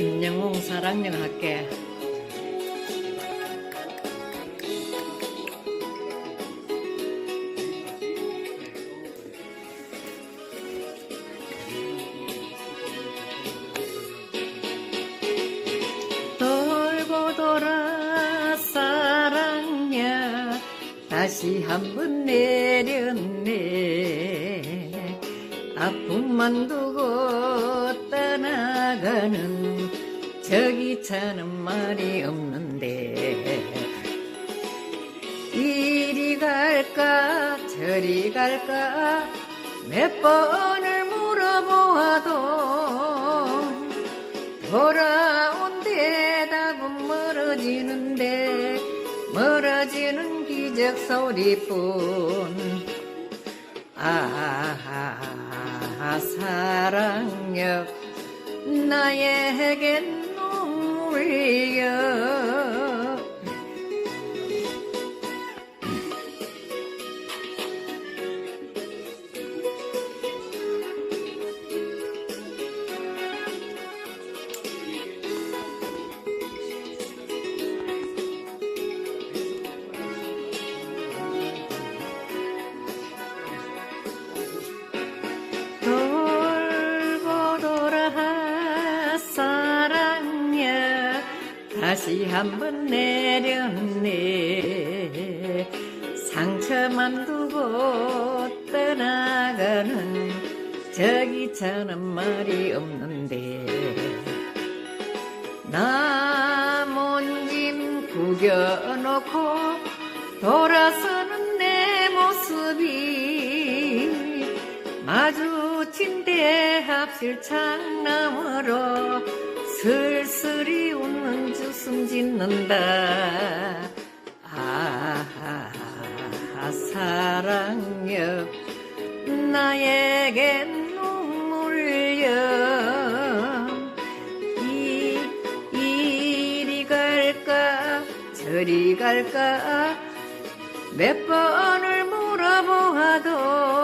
김영웅 사랑역 할게. 돌고 돌아 사랑야 다시 한번 내렸네 아픔만 두고 떠나가는 저기 차는 말이 없는데 이리 갈까 저리 갈까? 몇 번을 물어보아도 돌아온 대답은 멀어지는데 멀어지는 기적 소리뿐. 아 사랑여 나에겐 눈물 다시 한번 내렸네. 상처만 두고 떠나가는 저기 차는 말이 없는데. 나먼짐 구겨놓고 돌아서는 내 모습이 마주친 대합실 창너머로 슬슬이 웃 짓는다. 아 사랑여 나에겐 눈물여. 이, 이리 갈까? 저리 갈까? 몇 번을 물어보아도